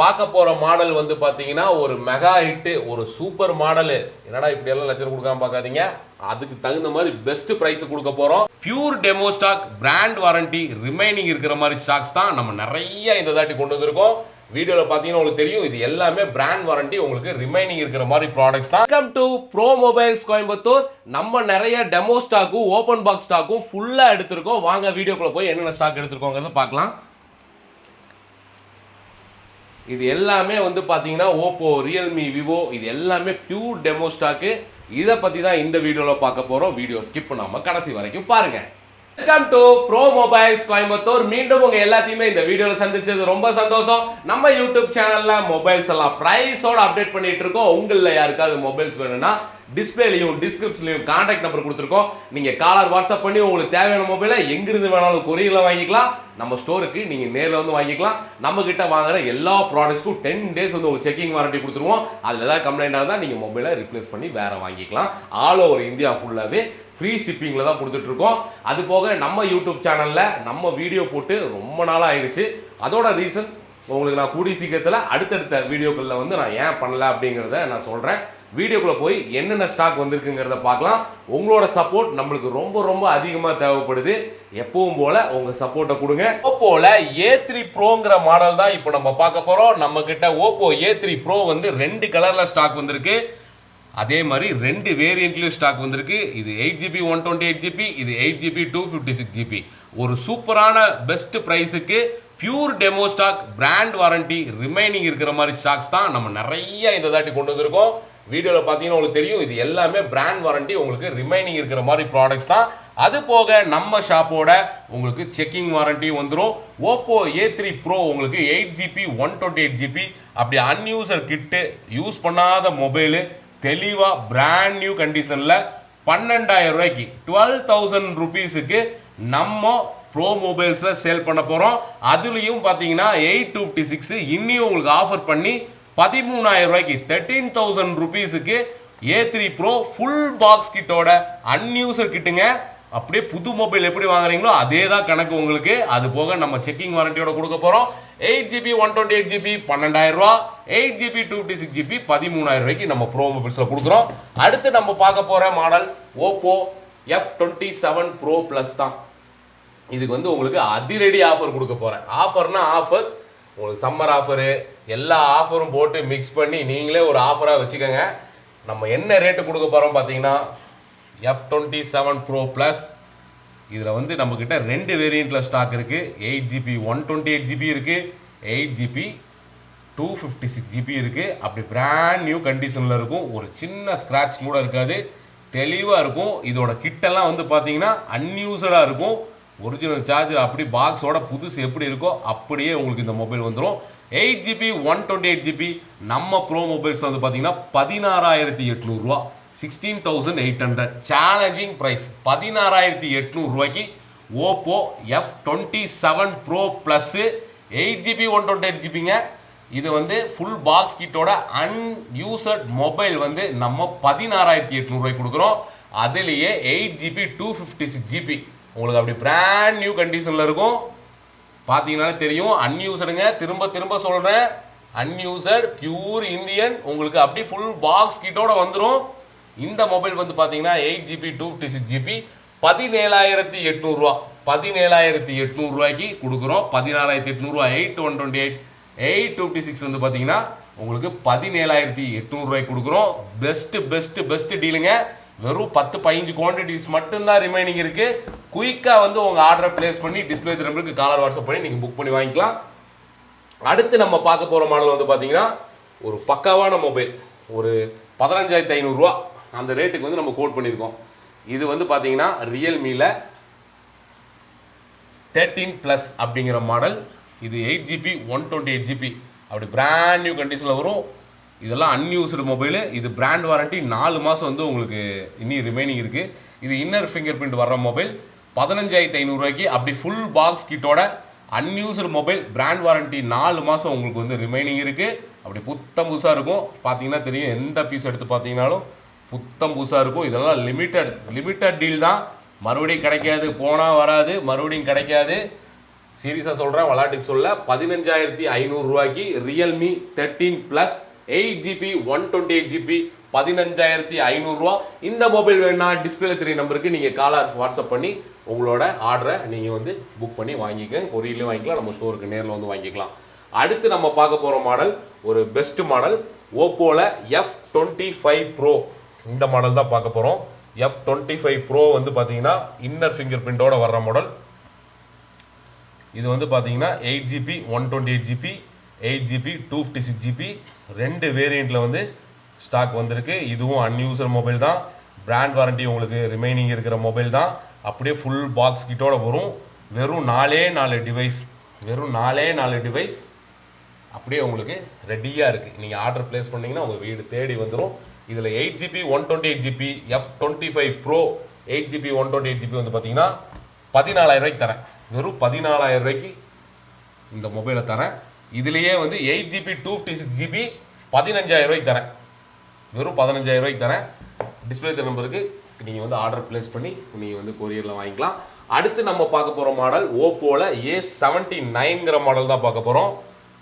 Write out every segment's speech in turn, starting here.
பார்க்க போகிற மாடல் வந்து பார்த்தீங்கன்னா ஒரு மெகா ஹிட்டு ஒரு சூப்பர் மாடலு என்னடா இப்படியெல்லாம் லட்சம் கொடுக்காம பார்க்காதீங்க. அதுக்கு தகுந்த மாதிரி பெஸ்ட் ப்ரைஸ் கொடுக்க போகிறோம் pure demo stock brand warranty remaining இருக்கிற மாதிரி ஸ்டாக்ஸ் தான் நம்ம நிறைய இந்த தாட்டி கொண்டு வந்திருக்கோம். வீடியோவில் பார்த்தீங்கன்னா உங்களுக்கு தெரியும் இது எல்லாமே பிராண்ட் வாரண்டி உங்களுக்கு ரிமைனிங் இருக்கிற மாதிரி ப்ராடக்ட்ஸ் தான். Welcome to pro mobiles Coimbatore நம்ம நிறைய டெமோ ஸ்டாக்கும் ஓப்பன் பாக்ஸ் ஸ்டாக்கும் ஃபுல்லாக எடுத்திருக்கோம். வாங்க வீடியோக்குள்ள போய் என்னென்ன ஸ்டாக் எடுத்திருக்கோங்கிறத பார்க்கலாம். இது எல்லாமே வந்து பார்த்தீங்கன்னா ஓப்போ ரியல்மி விவோ இது எல்லாமே பியூர் டெமோ ஸ்டாக்கு இதை பற்றி தான் இந்த வீடியோவில் பார்க்க போகிறோம் வீடியோ ஸ்கிப் பண்ணாமல் கடைசி வரைக்கும் பாருங்கள் welcome to pro mobiles Coimbatore மீண்டும் உங்க எல்லாத்தையுமே இந்த வீடியோவில் சந்திச்சது ரொம்ப சந்தோஷம். நம்ம யூடியூப் சேனல்ல மொபைல்ஸ் எல்லாம் ப்ரைஸோட அப்டேட் பண்ணிட்டு இருக்கோம். உங்களில் யாருக்காவது மொபைல்ஸ் வேணும்னா டிஸ்பிளேலையும் டிஸ்கிரிப்ஷன்லையும் காண்டாக்ட் நம்பர் கொடுத்துருக்கோம். நீங்கள் காலர் வாட்ஸ்அப் பண்ணி உங்களுக்கு தேவையான மொபைலை எங்கிருந்து வேணாலும் கொரியரில் வாங்கிக்கலாம். நம்ம ஸ்டோருக்கு நீங்கள் நேரில் வந்து வாங்கிக்கலாம். நம்மக்கிட்ட வாங்குகிற வாங்குற எல்லா ப்ராடக்ட்ஸ்க்கும் டென் டேஸ் வந்து உங்களுக்கு செக்கிங் வாரண்டி கொடுத்துருவோம். அதில் ஏதாவது கம்ப்ளைண்டாக இருந்தால் நீங்கள் மொபைலை ரிப்ளேஸ் பண்ணி வேறு வாங்கிக்கலாம். ஆல் ஓவர் இந்தியா ஃபுல்லாகவே ஃப்ரீ ஷிப்பிங்கில் தான் கொடுத்துட்ருக்கோம். அது போக நம்ம யூடியூப் சேனலில் நம்ம வீடியோ போட்டு ரொம்ப நாளாக ஆயிடுச்சு. அதோட ரீசன் உங்களுக்கு நான் கூடிய சீக்கிரத்தில் அடுத்தடுத்த வீடியோக்களில் வந்து நான் ஏன் பண்ணல அப்படிங்கிறத நான் சொல்கிறேன் வீடியோக்குள்ளே போய் என்னென்ன ஸ்டாக் வந்திருக்குங்கிறத பார்க்கலாம். உங்களோட சப்போர்ட் நம்மளுக்கு ரொம்ப ரொம்ப அதிகமாக தேவைப்படுது. எப்பவும் போல உங்கள் சப்போர்ட்டை கொடுங்க. ஓப்போல ஏ த்ரீ ப்ரோங்கிற மாடல் தான் இப்போ நம்ம பார்க்க போகிறோம் நம்ம கிட்ட ஓப்போ ஏ த்ரீ ப்ரோ வந்து ரெண்டு கலரில் ஸ்டாக் வந்திருக்கு. அதே மாதிரி ரெண்டு வேரியண்ட்லேயும் ஸ்டாக் வந்திருக்கு. இது eight GB one twenty eight GB இது eight GB two fifty six GB ஒரு சூப்பரான best ப்ரைஸுக்கு pure demo stock brand warranty remaining இருக்கிற மாதிரி ஸ்டாக்ஸ் தான் நம்ம நிறைய இந்த தாட்டி கொண்டு வந்திருக்கோம். வீடியோவில் பார்த்தீங்கன்னா உங்களுக்கு தெரியும் இது எல்லாமே பிராண்ட் வாரண்டி உங்களுக்கு ரிமைனிங் இருக்கிற மாதிரி ப்ராடக்ட்ஸ் தான். அது போக நம்ம ஷாப்போட உங்களுக்கு செக்கிங் வாரண்டி வந்துடும் ஓப்போ ஏ த்ரீ ப்ரோ உங்களுக்கு eight GB one twenty eight GB அப்படி அன்யூசர் கிட்டு யூஸ் பண்ணாத மொபைலு தெளிவாக பிராண்ட் நியூ கண்டிஷனில் பன்னெண்டாயிரம் ரூபாய்க்கு டுவெல் தௌசண்ட் ருபீஸுக்கு நம்ம ப்ரோ மொபைல்ஸில் சேல் பண்ண போகிறோம் அதுலேயும் பார்த்தீங்கன்னா எயிட் டூ ஃபிஃப்டி சிக்ஸ் இன்னியும் உங்களுக்கு ஆஃபர் பண்ணி பதிமூணாயிரம் ரூபாய்க்கு thirteen thousand ருபீஸுக்கு A three pro full box கிட்டோட அன்யூசர் கிட்டுங்க அப்படியே புது மொபைல் எப்படி வாங்குறீங்களோ அதே தான் கணக்கு உங்களுக்கு. அது போக நம்ம செக்கிங் வாரண்டியோட கொடுக்க போகிறோம் eight GB one twenty eight GB பன்னெண்டாயிரம் ரூபா. Eight GB two fifty six GB பதிமூணாயிரம் ரூபாய்க்கு நம்ம ப்ரோ மொபைல்ஸில் கொடுக்குறோம். அடுத்து நம்ம பார்க்க போகிற model Oppo F twenty seven pro plus தான். இதுக்கு வந்து உங்களுக்கு அதிரடி ஆஃபர் கொடுக்க போகிறேன் ஆஃபர்னா ஆஃபர் உங்களுக்கு சம்மர் ஆஃபரு எல்லா ஆஃபரும் போட்டு மிக்ஸ் பண்ணி நீங்களே ஒரு ஆஃபராக வச்சுக்கோங்க. நம்ம என்ன ரேட்டு கொடுக்க போகிறோம் பார்த்தீங்கன்னா F twenty seven pro plus இதில் வந்து நம்மக்கிட்ட ரெண்டு வேரியண்ட்டில் ஸ்டாக் இருக்குது eight GB one twenty eight GB இருக்குது eight GB two fifty six GB இருக்குது அப்படி பிராண்ட் நியூ கண்டிஷனில் இருக்கும். ஒரு சின்ன ஸ்க்ராட்ச் கூட இருக்காது. தெளிவாக இருக்கும். இதோட கிட்டெல்லாம் வந்து பார்த்தீங்கன்னா அன்யூசடாக இருக்கும். ஒரிஜினல் சார்ஜர் அப்படி பாக்ஸோட புதுசு எப்படி இருக்கோ அப்படியே உங்களுக்கு இந்த மொபைல் வந்துடும் eight GB one twenty eight GB நம்ம ப்ரோ மொபைல்ஸ் வந்து பார்த்தீங்கன்னா பதினாறாயிரத்தி எட்நூறுரூவா sixteen thousand eight hundred challenging price பதினாறாயிரத்தி எட்நூறுரூவாய்க்கு Oppo F twenty seven pro plus eight GB one twenty eight ஜிபிங்க இது வந்து ஃபுல் பாக்ஸ் கிட்டோட அன்யூசட் மொபைல் வந்து நம்ம பதினாறாயிரத்தி எட்நூறுவாய்க்கு கொடுக்குறோம். அதுலேயே eight GB two fifty six GB உங்களுக்கு அப்படி பிராண்ட் நியூ கண்டிஷனில் இருக்கும். பார்த்தீங்கன்னாலே தெரியும். அன்யூசடுங்க திரும்ப திரும்ப சொல்கிறேன் அன்யூசட் பியூர் இந்தியன் உங்களுக்கு அப்படி ஃபுல் பாக்ஸ் கிட்டோட வந்துடும் இந்த மொபைல் வந்து பார்த்தீங்கன்னா eight GB two fifty six GB பதினேழாயிரத்தி எட்நூறுரூவா பதினேழாயிரத்தி எட்நூறுரூவாய்க்கு கொடுக்குறோம். பதினாறாயிரத்தி எட்நூறுரூவா eight one twenty eight eight fifty six வந்து பார்த்தீங்கன்னா உங்களுக்கு பதினேழாயிரத்தி எட்நூறுரூவாய்க்கு கொடுக்குறோம். பெஸ்ட்டு பெஸ்ட்டு பெஸ்ட்டு டீலுங்க வெறும் பத்து பதினஞ்சு குவான்டிட்டிஸ் மட்டும்தான் ரிமைனிங் இருக்குது குயிக்காக வந்து உங்கள் ஆர்டரை பிளேஸ் பண்ணி டிஸ்பிளே நம்பருக்கு காலர் வாட்ஸ்அப் பண்ணி நீங்கள் புக் பண்ணி வாங்கிக்கலாம். அடுத்து நம்ம பார்க்க போகிற மாடல் வந்து பார்த்தீங்கன்னா ஒரு பக்காவான மொபைல் ஒரு பதினஞ்சாயிரத்து ஐநூறுரூவா அந்த ரேட்டுக்கு வந்து நம்ம கோட் பண்ணியிருக்கோம் இது வந்து பார்த்தீங்கன்னா ரியல்மியில் தேர்ட்டீன் ப்ளஸ் அப்படிங்கிற மாடல் இது eight GB one twenty eight GB அப்படி பிராண்ட் நியூ கண்டிஷனில் வரும். இதெல்லாம் அன்யூஸ்டு மொபைலு இது பிராண்ட் வாரண்ட்டி நாலு மாதம் வந்து உங்களுக்கு இன்னி ரிமைனிங் இருக்குது இது இன்னர் ஃபிங்கர் பிரிண்ட் வர்ற மொபைல் பதினஞ்சாயிரத்தி ஐநூறுரூவாய்க்கு அப்படி ஃபுல் பாக்ஸ் கிட்டோட அன்யூஸ்டு மொபைல் பிராண்ட் வாரண்டி நாலு மாதம் உங்களுக்கு வந்து ரிமைனிங் இருக்குது அப்படி புத்தம் புதுசாக இருக்கும். பார்த்தீங்கன்னா தெரியும் எந்த பீஸ் எடுத்து பார்த்தீங்கன்னாலும் புத்தம் புதுசாக இருக்கும். இதெல்லாம் லிமிட்டட் லிமிட்டட் டீல் தான். மறுபடியும் கிடைக்காது போனால் வராது மறுபடியும் கிடைக்காது. சீரியஸாக சொல்கிறேன் விளாட்டுக்கு சொல்ல பதினஞ்சாயிரத்தி ஐநூறுரூவாய்க்கு Realme thirteen plus eight GB one twenty eight GB பதினஞ்சாயிரத்தி ஐநூறுரூவா இந்த மொபைல் வேணுன்னா டிஸ்பிளே த்ரீ நம்பருக்கு நீங்கள் காலர் வாட்ஸ்அப் பண்ணி உங்களோட ஆர்டரை நீங்கள் வந்து புக் பண்ணி வாங்கிக்க கொரியர்லையும் வாங்கிக்கலாம். நம்ம ஸ்டோருக்கு நேரில் வந்து வாங்கிக்கலாம். அடுத்து நம்ம பார்க்க போகிற மாடல் ஒரு பெஸ்ட் மாடல் ஓப்போவில் எஃப் டுவெண்ட்டி ஃபைவ் ப்ரோ இந்த மாடல் தான் பார்க்க போகிறோம் எஃப் டுவெண்ட்டி ஃபைவ் ப்ரோ வந்து பார்த்தீங்கன்னா இன்னர் ஃபிங்கர் பிரிண்டோட வர்ற மாடல் இது வந்து பார்த்தீங்கன்னா eight GB one twenty eight GB eight GB two fifty six GB ரெண்டு வேரியண்ட்டில் வந்து ஸ்டாக் வந்திருக்கு. இதுவும் அன்யூசர் மொபைல் தான். பிராண்ட் வாரண்டி உங்களுக்கு ரிமைனிங் இருக்கிற மொபைல் தான். அப்படியே ஃபுல் பாக்ஸ் கிட்டோட வரும். வெறும் நாலே நாலு டிவைஸ் வெறும் நாலே நாலு டிவைஸ் அப்படியே உங்களுக்கு ரெடியாக இருக்குது நீங்கள் ஆர்டர் ப்ளேஸ் பண்ணிங்கன்னா உங்கள் வீடு தேடி வந்துடும் இதில் eight GB one twenty eight GB F twenty five pro eight GB one twenty eight GB வந்து பார்த்தீங்கன்னா பதினாலாயிரம் ரூபாய்க்கு தரேன். வெறும் பதினாலாயிரம் ரூபாய்க்கு இந்த மொபைலை தரேன். இதுலேயே வந்து eight GB two fifty six GB பதினஞ்சாயிரம் ரூபாய்க்கு தரேன். வெறும் பதினஞ்சாயிரம் ரூபாய்க்கு தரேன். டிஸ்பிளே நம்பருக்கு நீங்கள் வந்து ஆர்டர் ப்ளேஸ் பண்ணி நீங்கள் வந்து கொரியரில் வாங்கிக்கலாம். அடுத்து நம்ம பார்க்க போகிற மாடல் ஓப்போவில் ஏ செவன்ட்டி நைன்கிற மாடல் தான் பார்க்க போகிறோம்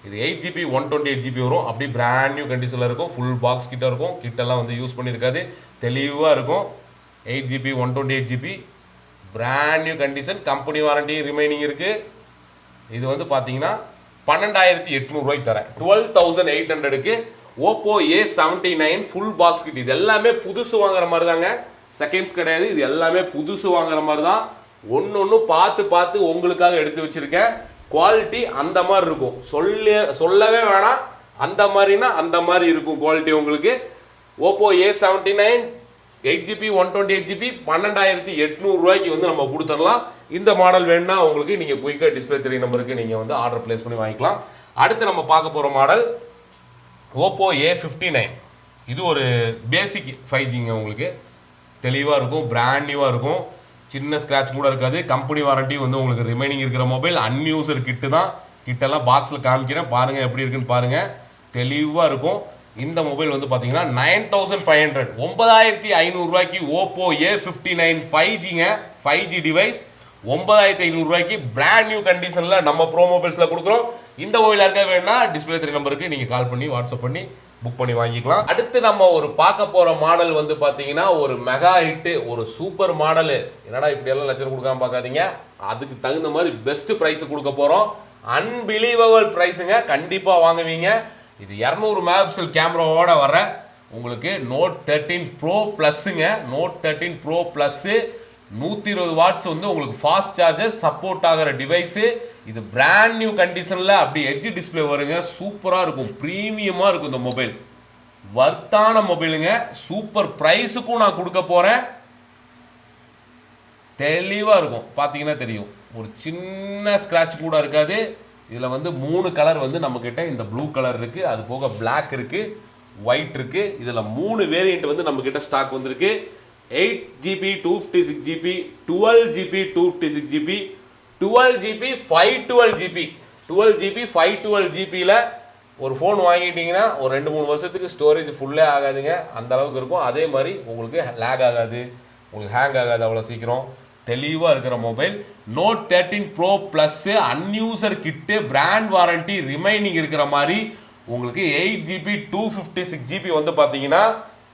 இது eight GB one twenty eight GB வரும். அப்படி பிராண்ட் நியூ கண்டிஷனில் இருக்கும். ஃபுல் பாக்ஸ் கிட்ட இருக்கும். கிட்டெல்லாம் வந்து யூஸ் பண்ணியிருக்காது. தெளிவாக இருக்கும். Eight GB one twenty eight GB brand new condition company warranty remaining இருக்குது இது வந்து பார்த்தீங்கன்னா பன்னெண்டாயிரத்தி எட்நூறுவாய்க்கு தரேன். டுவெல் தௌசண்ட் எயிட் ஹண்ட்ரடுக்கு Oppo A seventy nine full box kit இது எல்லாமே புதுசு வாங்குற மாதிரி தாங்க. செகண்ட்ஸ் கிடையாது. இது எல்லாமே புதுசு வாங்குற மாதிரி தான். ஒன்று ஒன்று பார்த்து பார்த்து உங்களுக்காக எடுத்து வச்சிருக்கேன். குவாலிட்டி அந்த மாதிரி இருக்கும். சொல்ல சொல்லவே வேணாம். அந்த மாதிரினா அந்த மாதிரி இருக்கும் குவாலிட்டி உங்களுக்கு. Oppo A seventy nine eight GB one twenty eight GB பன்னெண்டாயிரத்தி எட்நூறுரூவாய்க்கு வந்து நம்ம கொடுத்துடலாம். இந்த மாடல் வேணும்னா உங்களுக்கு நீங்கள் குயிக்காக டிஸ்பிளே த்ரீ நம்பருக்கு நீங்கள் வந்து ஆர்டர் ப்ளேஸ் பண்ணி வாங்கிக்கலாம். அடுத்து நம்ம பார்க்க போகிற model Oppo A fifty nine இது ஒரு பேசிக் ஃபைவ் ஜிங்க உங்களுக்கு. தெளிவாக இருக்கும் பிராண்ட் நியூவாக இருக்கும். சின்ன ஸ்க்ராட்ச் கூட இருக்காது. கம்பெனி வாரண்டி வந்து உங்களுக்கு ரிமைனிங் இருக்கிற மொபைல் அன்யூசர் கிட்டு தான். கிட்டெல்லாம் பாக்ஸில் காமிக்கிறேன். பாருங்கள் எப்படி இருக்குன்னு பாருங்கள் தெளிவாக இருக்கும். இந்த மொபைல் வந்து பார்த்தீங்கன்னா நைன் தௌசண்ட் ஃபைவ் ஹண்ட்ரட் ஒன்பதாயிரத்தி ஐநூறுரூவாய்க்கு Oppo A fifty nine five ஜிங்க five G device ஒன்பதாயிரத்தி ஐநூறுரூவாய்க்கு பிராண்ட் நியூ கண்டிஷனில் நம்ம ப்ரோ மொபைல்ஸில் கொடுக்குறோம். இந்த மொபைல் யாருக்கா வேணும்னா டிஸ்பிளே த்ரீ நம்பருக்கு நீங்கள் கால் பண்ணி வாட்ஸ்அப் பண்ணி புக் பண்ணி வாங்கிக்கலாம். அடுத்து நம்ம ஒரு பார்க்க போகிற மாடல் வந்து பார்த்தீங்கன்னா ஒரு மெகா ஹிட்டு ஒரு சூப்பர் மாடலு என்னடா இப்படியெல்லாம் லட்சம் கொடுக்காம பார்க்காதீங்க. அதுக்கு தகுந்த மாதிரி பெஸ்ட் ப்ரைஸ் கொடுக்க போகிறோம் அன்பிலீவபிள் ப்ரைஸுங்க கண்டிப்பாக வாங்குவீங்க. இது இரநூறு மெகாபிக்சல் கேமராவோட வர உங்களுக்கு நோட் தேர்ட்டீன் ப்ரோ ப்ளஸ்ஸுங்க நோட் தேர்ட்டீன் ப்ரோ ப்ளஸ்ஸு நூற்றி இருபது வாட்ஸ் வந்து உங்களுக்கு ஃபாஸ்ட் சார்ஜர் சப்போர்ட் ஆகிற டிவைஸு இது பிராண்ட் நியூ கண்டிஷனில் அப்படி எட்ஜ் டிஸ்பிளே வருங்க. சூப்பராக இருக்கும். ப்ரீமியமாக இருக்கும் இந்த மொபைல் வர்த்தான மொபைலுங்க சூப்பர் ப்ரைஸுக்கும் நான் கொடுக்க போகிறேன் தெளிவாக இருக்கும். பார்த்தீங்கன்னா தெரியும். ஒரு சின்ன ஸ்க்ராட்ச் கூட இருக்காது. இதில் வந்து மூணு கலர் வந்து நம்மக்கிட்ட இந்த ப்ளூ கலர் இருக்குது அது போக பிளாக் இருக்குது ஒயிட் இருக்குது இதில் மூணு வேரியண்ட் வந்து நம்மக்கிட்ட ஸ்டாக் வந்திருக்கு. Eight GB two fifty six GB twelve GB two fifty six GB twelve GB five twelve GB. Twelve GB five twelve ஜிபியில் ஒரு ஃபோன் வாங்கிட்டீங்கன்னா ஒரு ரெண்டு மூணு வருஷத்துக்கு ஸ்டோரேஜ் ஃபுல்லே ஆகாதுங்க. அந்த அளவுக்கு இருக்கும். அதே மாதிரி உங்களுக்கு லேக் ஆகாது. உங்களுக்கு ஹேங் ஆகாது அவ்வளோ சீக்கிரம். தெளிவாக இருக்கிற mobile note thirteen pro plus unuser kit brand warranty remaining இருக்கிற மாதிரி உங்களுக்கு eight GB two fifty six GB வந்து பார்த்தீங்கன்னா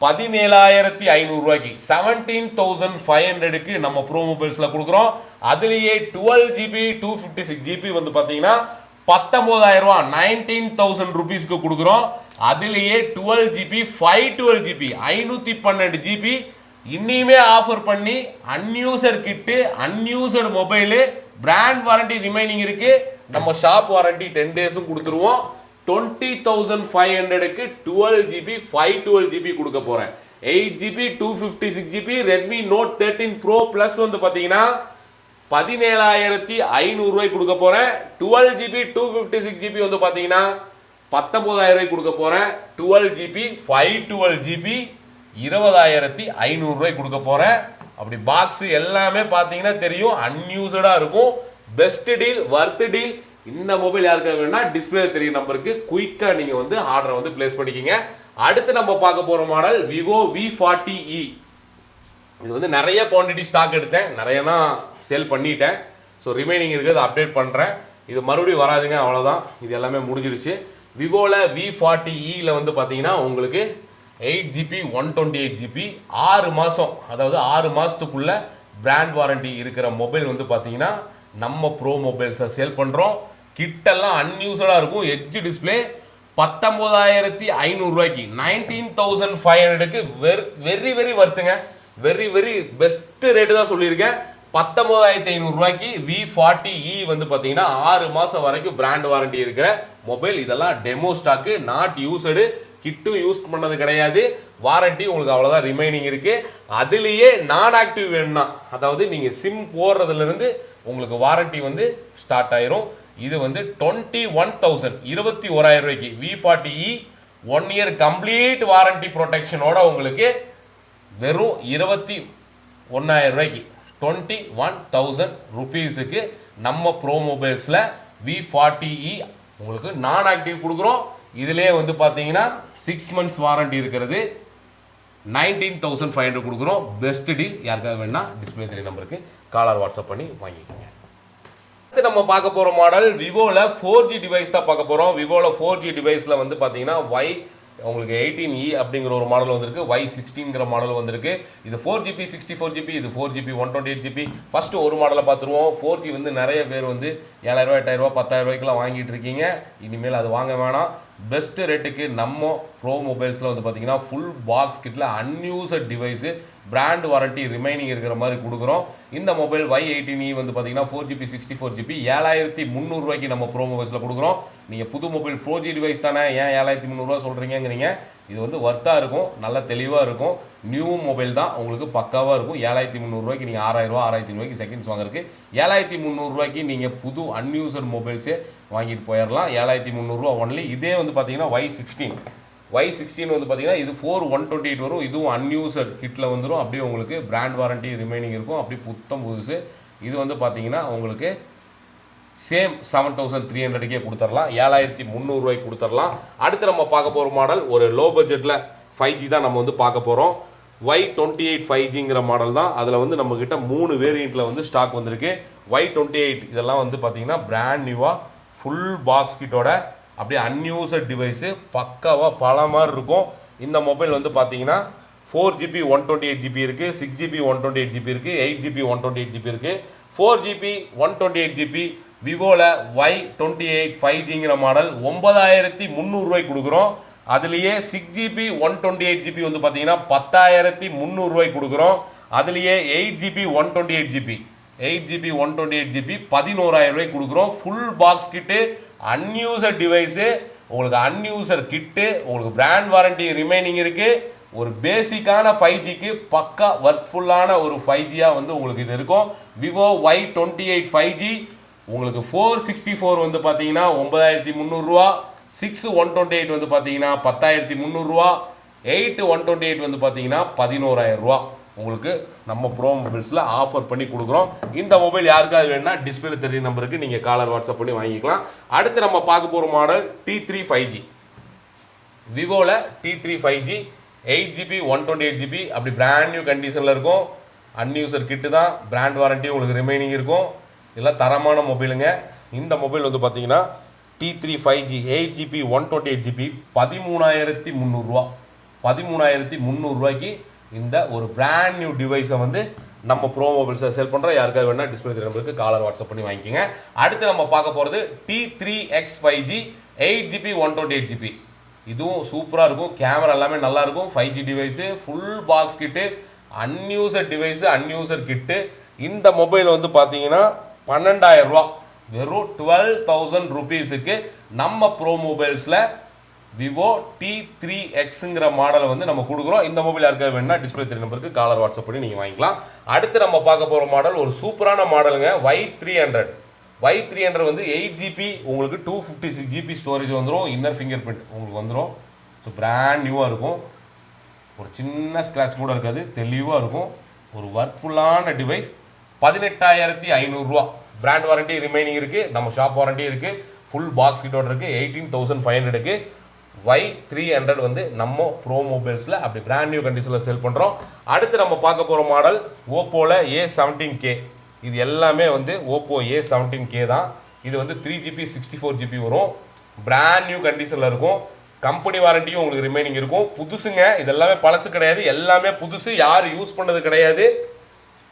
பதினேழாயிரத்தி ஐநூறுரூவாய்க்கு செவன்டீன் தௌசண்ட் ஃபைவ் ஹண்ட்ரடுக்கு நம்ம ப்ரோ மொபைல்ஸில் கொடுக்குறோம். அதுலேயே twelve GB two fifty six GB வந்து பார்த்தீங்கன்னா பத்தொம்போதாயிரம் ரூபா நைன்டீன் தௌசண்ட் ருபீஸ்க்கு கொடுக்குறோம். அதுலேயே twelve GB five twelve GB ஐநூற்றி பன்னெண்டு ஜிபி இன்னியுமே ஆஃபர் பண்ணி unuser kit unuser mobile brand warranty remaining இருக்கு. நம்ம ஷாப் வாரண்டி டென் டேஸும் கொடுத்துருவோம். டுவெண்ட்டி தௌசண்ட் ஃபைவ் ஹண்ட்ரடுக்கு twelve GB five twelve GB கொடுக்க போகிறேன் eight GB two fifty six GB Redmi note thirteen pro plus வந்து பார்த்தீங்கன்னா பதினேழாயிரத்தி ஐநூறுரூவாய்க்கு கொடுக்க போகிறேன் twelve GB two fifty six GB வந்து பார்த்தீங்கன்னா பத்தொம்போதாயிரரூவாய்க்கு கொடுக்க போகிறேன் twelve GB five twelve GB இருபதாயிரத்தி ஐநூறுரூவாய்க்கு கொடுக்க போகிறேன் அப்படி பாக்ஸு எல்லாமே பார்த்தீங்கன்னா தெரியும் அன்யூஸ்டாக இருக்கும். பெஸ்ட் டீல் வர்த் டீல் இந்த மொபைல் யாருக்காக வேணும்னா டிஸ்பிளே தெரிய நம்பருக்கு குயிக்காக நீங்கள் வந்து ஆர்டரை வந்து ப்ளேஸ் பண்ணிக்கிங்க. அடுத்து நம்ம பார்க்க போகிற model Vivo V forty E இது வந்து நிறைய குவான்டிட்டி ஸ்டாக் எடுத்தேன். நிறையனா சேல் பண்ணிட்டேன். ஸோ ரிமைனிங் இருக்கிறது அப்டேட் பண்ணுறேன் இது மறுபடியும் வராதுங்க அவ்வளோதான் இது எல்லாமே முடிஞ்சிருச்சு. விவோவில் வி ஃபார்ட்டி இயில் வந்து பார்த்தீங்கன்னா உங்களுக்கு eight GB one twenty eight GB ஆறு மாதம் அதாவது ஆறு மாதத்துக்குள்ளே பிராண்ட் வாரண்டி இருக்கிற மொபைல் வந்து பார்த்தீங்கன்னா நம்ம ப்ரோ மொபைல்ஸை சேல் பண்ணுறோம் கிட்டெல்லாம் அன்யூஸ்டாக இருக்கும். எட்ஜ் டிஸ்பிளே பத்தொம்போதாயிரத்தி ஐநூறுரூவாய்க்கு நைன்டீன் தௌசண்ட் ஃபைவ் ஹண்ட்ரடுக்கு வெரி வெரி வெரி வர்த்துங்க வெரி வெரி பெஸ்ட்டு ரேட்டு தான் சொல்லியிருக்கேன். பத்தொம்போதாயிரத்தி ஐநூறுரூவாய்க்கு வி ஃபார்ட்டி இ e வந்து பார்த்தீங்கன்னா ஆறு மாதம் வரைக்கும் பிராண்ட் வாரண்டி இருக்கிற மொபைல் இதெல்லாம் டெமோ ஸ்டாக்கு நாட் யூஸ்டு கிட்டும் யூஸ் பண்ணது கிடையாது. வாரண்ட்டி உங்களுக்கு அவ்வளோதான் ரிமைனிங் இருக்குது அதுலேயே நான் ஆக்டிவ் வேணும்னா அதாவது நீங்கள் சிம் போடுறதுலேருந்து உங்களுக்கு வாரண்ட்டி வந்து ஸ்டார்ட் ஆயிரும். இது வந்து டுவெண்ட்டி ஒன் தௌசண்ட் இருபத்தி ஓராயிரம் ரூபாய்க்கு. V forty E one year complete warranty ப்ரொடெக்ஷனோட உங்களுக்கு வெறும் இருபத்தி ஒன்றாயிரம் ரூபாய்க்கு. டுவெண்ட்டி ஒன் தௌசண்ட் ருபீஸுக்கு நம்ம ப்ரோ மொபைல்ஸில் வி ஃபார்ட்டி இ உங்களுக்கு நான் ஆக்டிவ் கொடுக்குறோம். இதிலே வந்து பார்த்தீங்கன்னா சிக்ஸ் மந்த்ஸ் வாரண்டி இருக்கிறது. நைன்டீன் தௌசண்ட் ஃபைவ் ஹண்ட்ரட் கொடுக்குறோம். பெஸ்ட் டீல் யாருக்காவது வேணால் டிஸ்பிளே த்ரீ நம்பருக்கு காலர் வாட்ஸ்அப் பண்ணி வாங்கிக்கோங்க. அடுத்து நம்ம பார்க்க போகிற மாடல் விவோவில் ஃபோர் ஜி டிவைஸ் தான் பார்க்க போகிறோம் விவோவில் ஃபோர் ஜி டிவைஸில் வந்து பார்த்தீங்கன்னா ஒய் உங்களுக்கு எயிட்டீன் இ e அப்படிங்கிற ஒரு மாடல் வந்திருக்கு. ஒய் சிக்ஸ்டீன்கிற மாடல் வந்திருக்கு. இது four GB sixty four GB இது four GB one twenty eight GB first ஒரு மாடலை பார்த்துருவோம். ஃபோர் ஜி வந்து நிறைய பேர் வந்து ஏழாயிரூவா எட்டாயிரரூவா பத்தாயிரம் ரூபாய்க்குலாம் வாங்கிட்டு இருக்கீங்க. இனிமேல் அது வாங்க வேணாம். பெஸ்ட்டு ரேட்டுக்கு நம்ம ப்ரோ மொபைல்ஸில் வந்து பார்த்தீங்கன்னா full box கிட்டில் unused device brand warranty remaining இருக்கிற மாதிரி கொடுக்குறோம். இந்த மொபைல் ஒய் எயிட்டீன் வந்து பார்த்தீங்கன்னா four GB sixty four GB ஏழாயிரத்தி முந்நூறுரூவாய்க்கு நம்ம ப்ரோ மொபைல்ஸில் கொடுக்குறோம். நீங்கள் புது மொபைல் ஃபோர் ஜி டிவைஸ் தானே ஏன் ஏழாயிரத்தி முந்நூறுரூவா சொல்கிறீங்கிறீங்க இது வந்து ஒர்த்தாக இருக்கும் நல்ல தெளிவாக இருக்கும். நியூ மொபைல் தான் உங்களுக்கு பக்காவாக இருக்கும். ஏழாயிரத்தி முந்நூறுரூவாய்க்கு நீங்கள் ஆறாயிரரூவா ஆறாயிரத்தி ரூபாய்க்கு செகண்ட்ஸ் வாங்குறதுக்கு. ஏழாயிரத்தி முந்நூறுரூவாய்க்கு நீங்கள் புது அன்யூசர் மொபைல்ஸே வாங்கிட்டு போயிடலாம் ஏழாயிரத்தி முந்நூறுரூவா ஒன்லி இதே வந்து பார்த்தீங்கன்னா ஒய் சிக்ஸ்டீன் ஒய் சிக்ஸ்டீன் வந்து பார்த்தீங்கன்னா இது ஃபோர் ஒன் டுவெண்ட்டி எயிட் வரும். இதுவும் அன்யூசர் கிட்டில் வந்துடும் அப்படியே உங்களுக்கு பிராண்ட் வாரண்ட்டி ரிமைனிங் இருக்கும். அப்படி புத்தம் புதுசு. இது வந்து பார்த்தீங்கன்னா உங்களுக்கு சேம் செவன் தௌசண்ட் த்ரீ ஹண்ட்ரடுக்கே கொடுத்துடலாம். ஏழாயிரத்தி முந்நூறுரூவாய்க்கு கொடுத்துடலாம். அடுத்து நம்ம பார்க்க போகிற மாடல் ஒரு லோ பட்ஜெட்டில் ஃபைவ் ஜி தான் நம்ம வந்து பார்க்க போகிறோம் ஒய் டுவெண்ட்டி எயிட் ஃபைவ் ஜிங்கிற மாடல் தான். அதில் வந்து நம்மக்கிட்ட மூணு வேரியண்ட்டில் வந்து ஸ்டாக் வந்திருக்கு. ஒய் டுவெண்ட்டி எயிட் இதெல்லாம் வந்து பார்த்தீங்கன்னா பிராண்ட் நியூவாக ஃபுல் பாக்ஸ் கிட்டோட அப்படியே அன்யூசட் டிவைஸு பக்காவாக பல மாதிரி இருக்கும். இந்த மொபைல் வந்து பார்த்தீங்கன்னா four GB one twenty eight GB இருக்குது six GB one twenty eight GB இருக்குது eight GB one twenty eight GB இருக்குது four GB one twenty eight GB விவோவில் Y twenty eight five ஜிங்கிற மாடல் ஒன்பதாயிரத்தி முந்நூறுரூவாய்க்கு கொடுக்குறோம். அதுலேயே six GB one twenty eight GB வந்து பார்த்தீங்கன்னா பத்தாயிரத்தி முந்நூறுரூவாய்க்கு கொடுக்குறோம். அதுலேயே eight GB one twenty eight GB eight GB one twenty eight GB பதினோராயிரம் ரூபாய்க்கு கொடுக்குறோம். Full box kit unused device உங்களுக்கு அன்யூசர் கிட்டு உங்களுக்கு பிராண்ட் வாரண்டி ரிமைனிங் இருக்குது ஒரு பேசிக்கான ஃபைவ் ஜிக்கு பக்கா ஒர்த்ஃபுல்லான ஒரு ஃபைவ் ஜியாக வந்து உங்களுக்கு இது இருக்கும். Vivo Y twenty eight five G உங்களுக்கு ஃபோர் சிக்ஸ்டி ஃபோர் வந்து பார்த்தீங்கன்னா ஒன்பதாயிரத்தி முந்நூறுரூவா சிக்ஸ் ஒன் டுவெண்ட்டி எயிட் வந்து பார்த்தீங்கன்னா பத்தாயிரத்தி முந்நூறுரூவா எயிட் ஒன் டுவெண்ட்டி எயிட் வந்து பார்த்தீங்கன்னா பதினோராயிரம் ரூபா. உங்களுக்கு நம்ம ப்ரோ மொபைல்ஸில் ஆஃபர் பண்ணி கொடுக்குறோம். இந்த மொபைல் யாருக்காவது வேணும்னா டிஸ்பிளே தெரிய நம்பருக்கு நீங்கள் காலர் வாட்ஸ்அப் பண்ணி வாங்கிக்கலாம். அடுத்து நம்ம பார்க்க போகிற model T three five G விவோவில் T three five G eight GB one twenty eight GB அப்படி பிராண்ட் நியூ கண்டிஷனில் இருக்கும். அன்யூசர் கிட்டு தான் பிராண்ட் வாரண்டி உங்களுக்கு ரிமைனிங் இருக்கும். இதெல்லாம் தரமான மொபைலுங்க இந்த மொபைல் வந்து பார்த்தீங்கன்னா T three five G eight GB one twenty eight GB பதிமூணாயிரத்தி முந்நூறுரூவா பதிமூணாயிரத்தி முந்நூறுரூவாய்க்கு இந்த ஒரு பிராண்ட் நியூ டிவைஸை வந்து நம்ம ப்ரோ மொபைல்ஸை செல் பண்ணுறோம் யாருக்காவது வேணால் டிஸ்பிளே நம்பருக்கு காலர் வாட்ஸ்அப் பண்ணி வாங்கிக்கோங்க. அடுத்து நம்ம பார்க்க போகிறது T three X five G eight GB one twenty eight GB இதுவும் சூப்பராக இருக்கும். கேமரா எல்லாமே நல்லாயிருக்கும் five G device full box kit unused device unused kit இந்த மொபைல் வந்து பார்த்தீங்கன்னா பன்னெண்டாயிரம் ரூபா. வெறும் டுவெல் தௌசண்ட் ருபீஸுக்கு நம்ம ப்ரோ மொபைல்ஸில் விவோ டி த்ரீ எக்ஸுங்கிற மாடலை வந்து நம்ம கொடுக்குறோம். இந்த மொபைல் யாருக்காவது வேணும்னா டிஸ்பிளே த்ரீ நம்பருக்கு காலர் வாட்ஸ்அப் பண்ணி நீங்கள் வாங்கிக்கலாம். அடுத்து நம்ம பார்க்க போகிற மாடல் ஒரு சூப்பரான மாடலுங்க Y three hundred Y three hundred வந்து எயிட் ஜிபி உங்களுக்கு two fifty six GB storage வந்துடும் இன்னர் ஃபிங்கர் பிரிண்ட் உங்களுக்கு வந்துடும் ஸோ பிராண்ட் நியூவாக இருக்கும். ஒரு சின்ன ஸ்க்ராட்ச் கூட இருக்காது தெளிவாக இருக்கும். ஒரு ஒர்க்ஃபுல்லான டிவைஸ் பதினெட்டாயிரத்தி ஐநூறுரூவா பிராண்ட் வாரண்டி ரிமைனிங் இருக்குது நம்ம ஷாப் வாரண்டி இருக்குது ஃபுல் பாக்ஸ் கிட்டோட இருக்குது எயிட்டீன் தௌசண்ட் ஃபைவ் ஹண்ட்ரடுக்கு ஒய் த்ரீ ஹண்ட்ரட் வந்து நம்ம ப்ரோ மொபைல்ஸில் அப்படி பிராண்ட் நியூ கண்டிஷனில் செல் பண்ணுறோம் அடுத்து நம்ம பார்க்க போகிற மாடல் ஓப்போவில் ஏ செவன்டீன் கே இது எல்லாமே வந்து ஓப்போ ஏ செவன்டீன் கே தான். இது வந்து three GB sixty four GB வரும். பிராண்ட் நியூ கண்டிஷனில் இருக்கும். கம்பெனி வாரண்டியும் உங்களுக்கு ரிமைனிங் இருக்கும். புதுசுங்க. இது எல்லாமே பழசு கிடையாது. எல்லாமே புதுசு. யாரும் யூஸ் பண்ணது கிடையாது.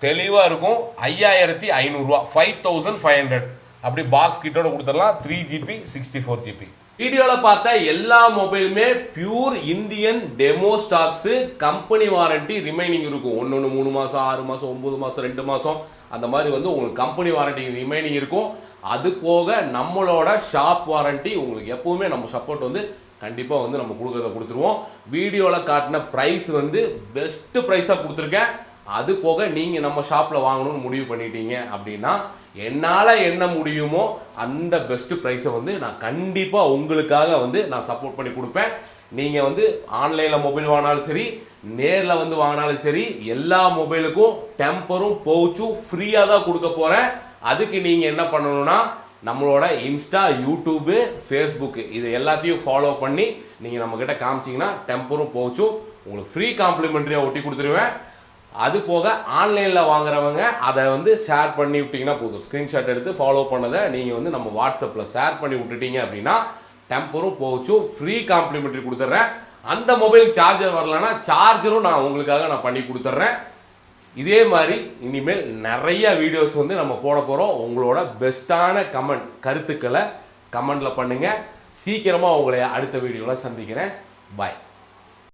தெளிவாக இருக்கும். ஐயாயிரத்தி ஐநூறுரூவா ஃபைவ் தௌசண்ட் ஃபைவ் ஹண்ட்ரட் அப்படி பாக்ஸ் கிட்டோட கொடுத்துடலாம். Three GB sixty four GB வீடியோவில் பார்த்த எல்லா மொபைலுமே pure Indian demo stocks company warranty remaining இருக்கும். ஒன்று ஒன்று மூணு மாதம் ஆறு மாதம் ஒம்பது மாதம் ரெண்டு மாதம் அந்த மாதிரி வந்து உங்களுக்கு கம்பெனி வாரண்டி ரிமைனிங் இருக்கும். அது போக நம்மளோட ஷாப் வாரண்டி உங்களுக்கு எப்பவுமே நம்ம சப்போர்ட் வந்து கண்டிப்பாக வந்து நம்ம கொடுக்கறத கொடுத்துருவோம். வீடியோவில் காட்டின ப்ரைஸ் வந்து பெஸ்ட்டு ப்ரைஸாக கொடுத்துருக்கேன். அது போக நீங்கள் நம்ம ஷாப்பில் வாங்கணும்னு முடிவு பண்ணிட்டீங்க அப்படின்னா என்னால் என்ன முடியுமோ அந்த பெஸ்ட் ப்ரைஸை வந்து நான் கண்டிப்பாக உங்களுக்காக வந்து நான் சப்போர்ட் பண்ணி கொடுப்பேன். நீங்கள் வந்து ஆன்லைனில் மொபைல் வாங்கினாலும் சரி நேரில் வந்து வாங்கினாலும் சரி எல்லா மொபைலுக்கும் டெம்பரும் பவுச்சும் ஃப்ரீயாக தான் கொடுக்க போகிறேன் அதுக்கு நீங்கள் என்ன பண்ணணும்னா நம்மளோட இன்ஸ்டா யூடியூபு ஃபேஸ்புக்கு இது எல்லாத்தையும் ஃபாலோ பண்ணி நீங்கள் நம்மக்கிட்ட காமிச்சிங்கன்னா டெம்பரும் பவுச்சும் உங்களுக்கு ஃப்ரீ காம்ப்ளிமெண்ட்ரியாக ஒட்டி கொடுத்துருவேன். அது போக ஆன்லைனில் வாங்குறவங்க அதை வந்து ஷேர் பண்ணி விட்டிங்கன்னா போதும். ஸ்க்ரீன்ஷாட் எடுத்து ஃபாலோ பண்ணதை நீங்கள் வந்து நம்ம வாட்ஸ்அப்பில் ஷேர் பண்ணி விட்டுட்டீங்க அப்படின்னா டெம்பரும் போச்சும் ஃப்ரீ காம்ப்ளிமெண்ட்ரி கொடுத்துட்றேன் அந்த மொபைல் சார்ஜர் வரலன்னா சார்ஜரும் நான் உங்களுக்காக நான் பண்ணி கொடுத்துட்றேன் இதே மாதிரி இனிமேல் நிறைய வீடியோஸ் வந்து நம்ம போட போகிறோம் உங்களோட பெஸ்ட்டான கமெண்ட் கருத்துக்களை கமெண்டில் பண்ணுங்கள் சீக்கிரமாக உங்களை அடுத்த வீடியோவில் சந்திக்கிறேன். பாய்